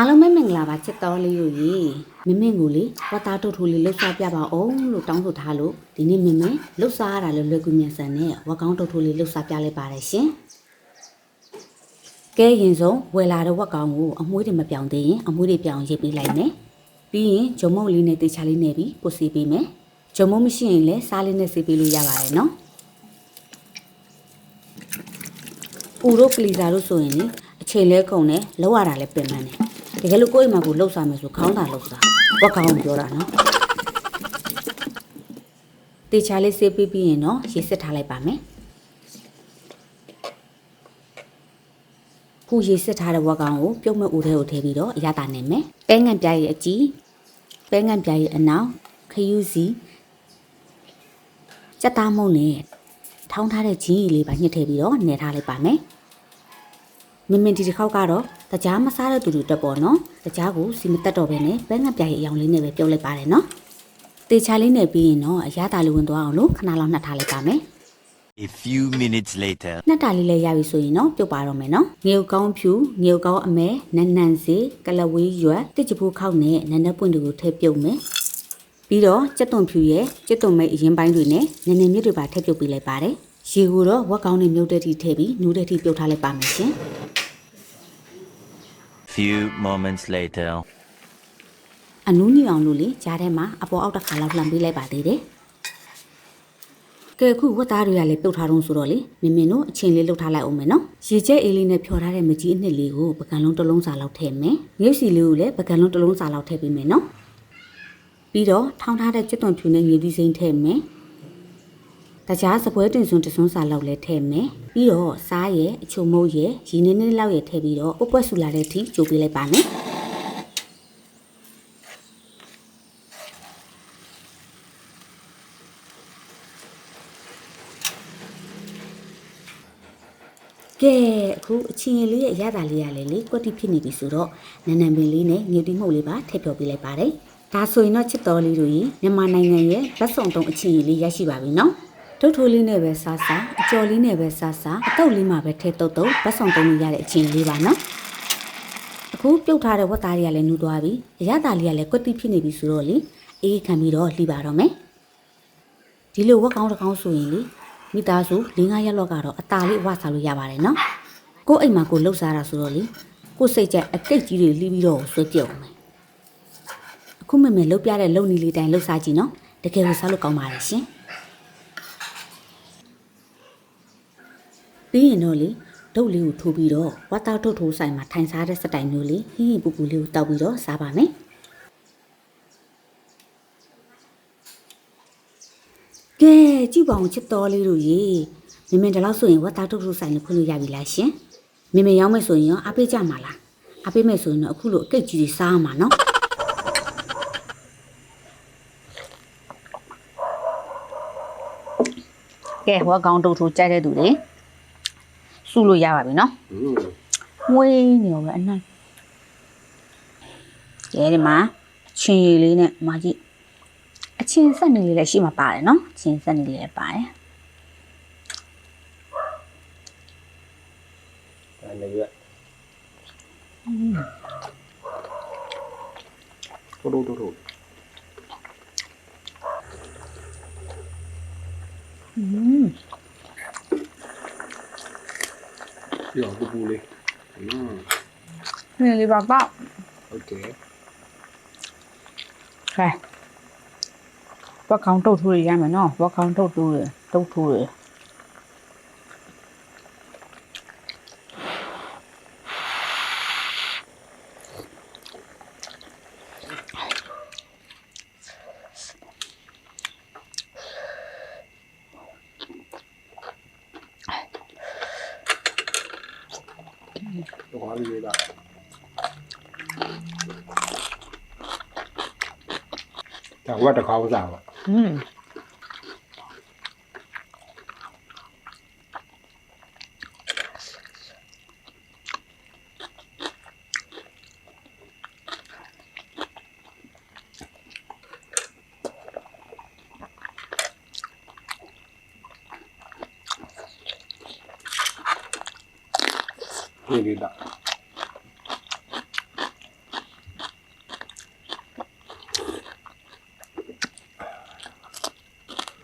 အားလုံးပဲမင်္ဂလာပါချစ်တော်လေးတို့ရေမင်းမင်းကိုလေဝတ်သားတို့ထိုးလေးလှုပ်ရှားပြပါအောင်လို့တောင်းဆိုထားလို့ဒီနေ့မင်းမင်းလှုပ်ရှားရတာလည်းလွယ်ကူမြန်ဆန်နဲ့ဝက်ကောင်းတို့ထိုးလေးလှုပ်ရှားပြလိုက်ပါတယ်ရှင်ကဲရင်ဆုံးဝယ်လာတဲ့ဝက်ကောင်းကိုအမွှေးတွေမပြောင်းသေးရင်အမွှေးတွေပြောင်းရေးပေးလိုက်မယ်ပြီးရင်ဂျုံမုံလေးနဲ့တေချာလေးနဲ့ပြီးပို့စီပေးမယ်ဂျုံမုံမရှိရင်လည်းစားလေးနဲ့စီပေးလို့ရပါတယ်နော်ဦးတို့ကလီစာတို့ဆိုရင်လေအချိန်လဲကုန်တယ်လောက်ရတာလည်းပင်ပန်းတယ် တကယ်လို့ကိုယ့်အိမ်မှာကိုလှုပ်စားမယ်ဆိုခေါင်းသာလှုပ်စားဝက်ခေါင်းပြောတာနော်တေချာလေးဆေးပြီးပြီးရင်တော့ရေစစ်ထားလိုက်ပါမယ်ခုရေစစ်ထားတဲ့ဝက်ကောင်ကိုပြုတ်မဲ့ဦးထဲကိုထည့်ပြီးတော့အရတာနေမယ်ပဲငံပြားရဲ့အကြီးပဲငံပြားရဲ့အနောက်ခယူးစီစက်သားမုံနဲ့ထောင်းထားတဲ့ဂျင်းရီလေးပါညှစ်ထည့်ပြီးတော့နေထားလိုက်ပါမယ်မင်မင်ဒီတစ်ခေါက်ကတော့ တကြားမစားတဲ့သူတွေတက်ပေါ့နော်တကြားကိုစီမတက်တော့ဘဲနဲ့ပဲငတ်ပြားရဲ့အယောင်လေးနဲ့ပဲပြုတ်လိုက်ပါတယ်နော်တေချာလေးနဲ့ပြီးရင်တော့အရသာလေးဝင်သွားအောင်လို့ခဏလောက်နှက်ထားလိုက်ပါမယ် A few minutes later. နှက်တာလေးလည်းရပြီဆိုရင်တော့ပြုတ်ပါတော့မယ်နော်ငေုကောင်းဖြူငေုကောင်းအမဲနန်းနန်းစီကလဝေးရွက်တစ်ချပူခောက်နဲ့နန်းနက်ပွင့်တွေကိုထည့်ပြုတ်မယ်ပြီးတော့ကြက်သွန်ဖြူရဲ့ကြက်သွန်မိတ်အရင်ပိုင်းတွေနဲ့နည်းနည်းမြစ်တွေပါထည့်ပြုတ်ပေးလိုက်ပါတယ်ရေကိုတော့ဝက်ကောင်းနဲ့မြုပ်တဲ့ထိထည့်ပြီးနူးတဲ့ထိပြုတ်ထားလိုက်ပါမယ်ရှင် Few moments later. အနူးညူအောင်လို့လေကြားထဲမှာအပေါ်အောက်တစ်ခါလောက်လှမ်းပေးလိုက်ပါသေးတယ်။ကဲအခုဝတ်သားတွေကလည်းပြုတ်ထားတော့ဆိုတော့လေမင်းမင်းတို့အချင်းလေးလှုပ်ထားလိုက်အောင်မယ်နော်။ရေကျဲအေးလေးနဲ့ဖြော်ထားတဲ့မကြီးအနှစ်လေးကိုပကံလုံးတစ်လုံးစာလောက်ထည့်မယ်။ငရုတ်စီလေးကိုလည်းပကံလုံးတစ်လုံးစာလောက်ထည့်ပေးမယ်နော်။ပြီးတော့ထောင်းထားတဲ့ကျွတ်သွန်ဖြူနဲ့ငရုတ်သီးစိမ်းထည့်မယ်။ တခြားစပွဲတင်စွန်းတစွန်းစာလောက်လည်းထည့်မယ်။ပြီးတော့စားရဲ့အချုံမုတ်ရဲ့ရင်းနှင်းနှင်းလောက်ရဲ့ထည့်ပြီးတော့ပုတ်ပွက်ဆူလာတဲ့အထိကြိုးပေးလိုက်ပါမယ်။ကဲအခုအချင်းလေးရဲ့အရသာလေးရလေလေကွက်တိဖြစ်နေပြီဆိုတော့နန်းနံပင်လေးနဲ့ငွေတိမှုတ်လေးပါထည့်ပြောပေးလိုက်ပါတယ်။ဒါဆိုရင်တော့ချစ်တော်လေးတို့ရေမြန်မာနိုင်ငံရဲ့ဗတ်စုံတုံးအချင်းလေးရရှိပါပြီနော်။ ဒုတ်ထိုးလေးနဲ့ပဲစားစားအကျော်လေးနဲ့ပဲစားစားအတုပ်လေးမှာပဲထည့်တုပ်တုပ်ဗတ်စုံတုံးလေးရတဲ့အချင်းလေးပါနော်။အခုပြုတ်ထားတဲ့ဝတ်သားတွေကလည်းနူးသွားပြီ။အရသာလေးကလည်းကွက်တိဖြစ်နေပြီဆိုတော့လေအေးခံပြီးတော့လှီပါတော့မယ်။ဒီလိုဝက်ကောင်းတစ်ကောင်းဆိုရင်လေမိသားစု၄၅ရက်လောက်ကတော့အตาလေးအဝစားလို့ရပါတယ်နော်ကိုယ့်အိမ်မှာကိုလှုပ်ရှားတာဆိုတော့လေကိုယ်စိတ်ကြိုက်အကိတ်ကြီးတွေလှီးပြီးတော့ဆွဲပြုတ်မယ်အခုမမေလှုပ်ပြတဲ့လုံနီလေးတိုင်းလှုပ်ရှားကြည့်နော်တကယ်ကိုစားလို့ကောင်းပါတယ်ရှင် ပြီးရင်တော့လေဒုတ်လေးကိုထိုးပြီးတော့ဝတ်သားထုတ်ထိုးဆိုင်မှာထိုင်စားတဲ့စတိုင်မျိုးလေးဟင်းဟင်းပူပူလေးကိုတောက်ပြီးတော့စားပါမယ်ကဲကြည့်ပါအောင်ချစ်တော်လေးတို့ရေမင်းမင်းဒီလောက်ဆိုရင်ဝတ်သားထုတ်ထိုးဆိုင်လေးဖွင့်လို့ရပြီလားရှင်မင်းမင်းရောက်မယ်ဆိုရင်ရောအပေးကြမှာလားအပေးမယ်ဆိုရင်တော့အခုလိုအကိတ်ကြီးတွေစားရမှာနော်ကဲဝတ်ကောင်းထုတ်ထိုးကြိုက်တဲ့သူတွေ စုလို့ရပါပြီနော်မွေးနေရောပဲအနိုင်ကဲဒီမှာအချင်းရည်လေးနဲ့မာကြီးအချင်းဆက်နေလေးလည်းရှိမှာပါတယ်နော်အချင်းဆက်နေလေးလည်းပါတယ်ဒါလည်းရွက်ထိုးထိုးထိုးထိုးอืม ပြအောင်ပူပူလေးဟုတ်နည်းလေးပါကောက်ဟုတ်ကဲ့ဟဲ့ဘက်ကောင်တုတ်ထိုးရရမယ်နော်ဘက်ကောင်တုတ်ထိုးရတုတ်ထိုးရ တော့ဟာလေးလာဒါဝတ်တစ်ခါဥစားပါอืม 入里的。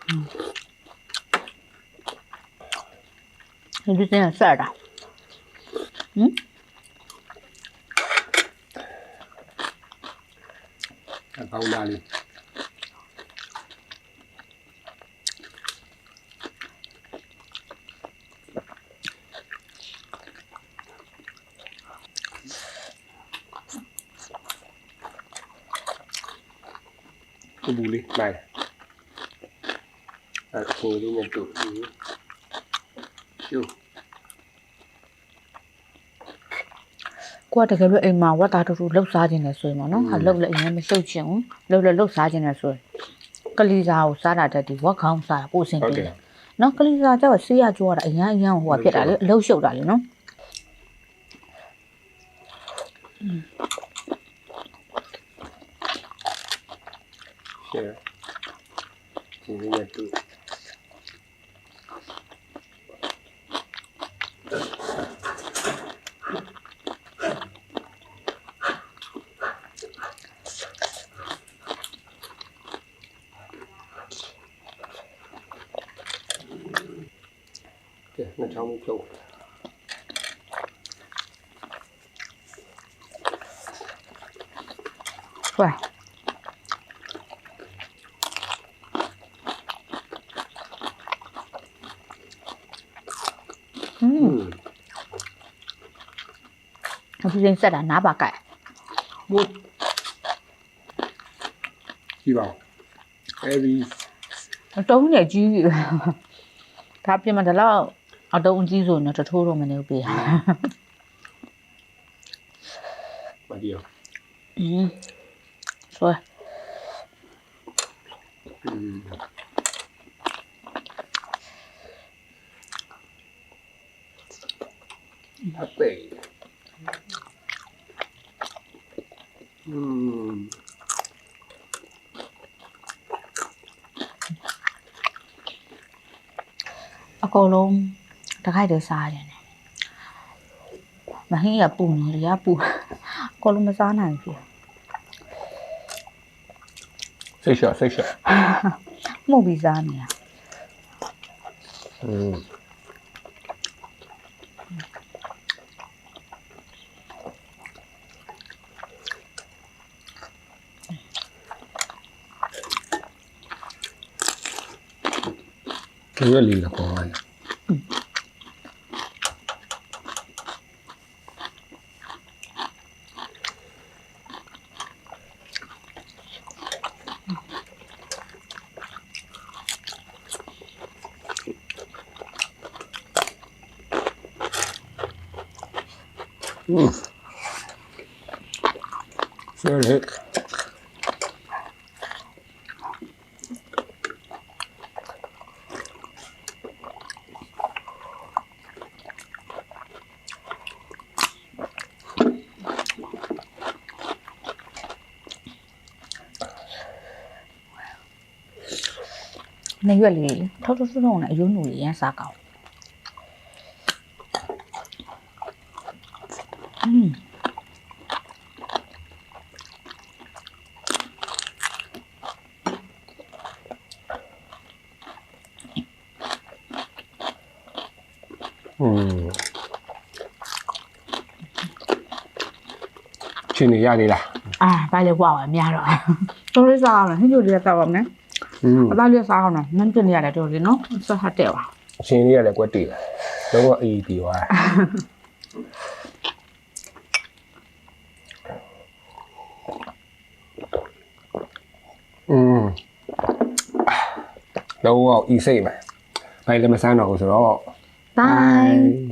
嗯，那就这点事儿的。嗯，再放我家。 မ်အကောင်းသားလေးကပူလေးလိုက်အခုလေးနဲ့တူရှုကိုကတကယ်လို့အိမ်မှာဝတ်သားတူတူလှုပ်စားခြင်းနဲ့ဆိုရင်ပေါ့နော်ဟာလှုပ်လည်းအရင်မရှုပ်ချင်ဘူးလှုပ်လည်းလှုပ်စားခြင်းနဲ့ဆိုရင်ကလေးစားကိုစားတာတက်ဒီဝက်ခေါင်းစားတာပို့စင်ဟုတ်ပြေကဲ့တယ်နော်ကလေးစားကျတော့ဆေးရကြိုးရတာအရင်အရင်ဟိုကဖြစ်တာလေအလှုပ်ရှုပ်တာလေနော်ရှယ် ဒီလေးနဲ့တူကဲနှစ်ချောင်းဖြုတ် ဟွာဟင်း อืม အခုချင်းဆက်တာနားပါကတ်ဟုတ်ကြည့်ပါဦးအဲဒီအတုံးနဲ့ကြီးကြီးဒါပြင်မှာဒါတော့အတုံးအကြီးဆိုရင်တော့တထိုးတော့မနေဘူးပြေမဒီယောအင်းဆိုအင်းအပေး อืม အကုန်လုံးတခိုက်တည်းစားတယ်နဲ့မဟင်းရပူနေရပူအကုန်လုံးမစားနိုင်ဘူး စိတ်ရှော့စိတ်ရှော့ မှုတ်ပြီးစားနေတာ อืม ဒီရလီတော့ပေါ်လာတယ် Mm. Very နေရွက်လေးထောက်ထောက်ထုံထုံနဲ့အယုံနူလေးရမ်းစားကောင်း။อืม Mm. ချင်းနေရသေးလား အာဘာလဲဝါဝအများတော့။တော်လေးစားအောင်ဟင်းချိုလေးတောက်အောင်နော် อืม ။ အသားလေးစားအောင်နော်။နန်းပြနေရတယ်တော်လေးနော်။ဆက်ဟတ်တဲ့ပါချင်းလေးရလည်းကွက်တည်တယ်လုံးဝအေးတီသွားอืมလုံးဝအီစိတ်ပဲဘယ်လည်းမဆန်းတော့ဘူးဆိုတော့။ Bye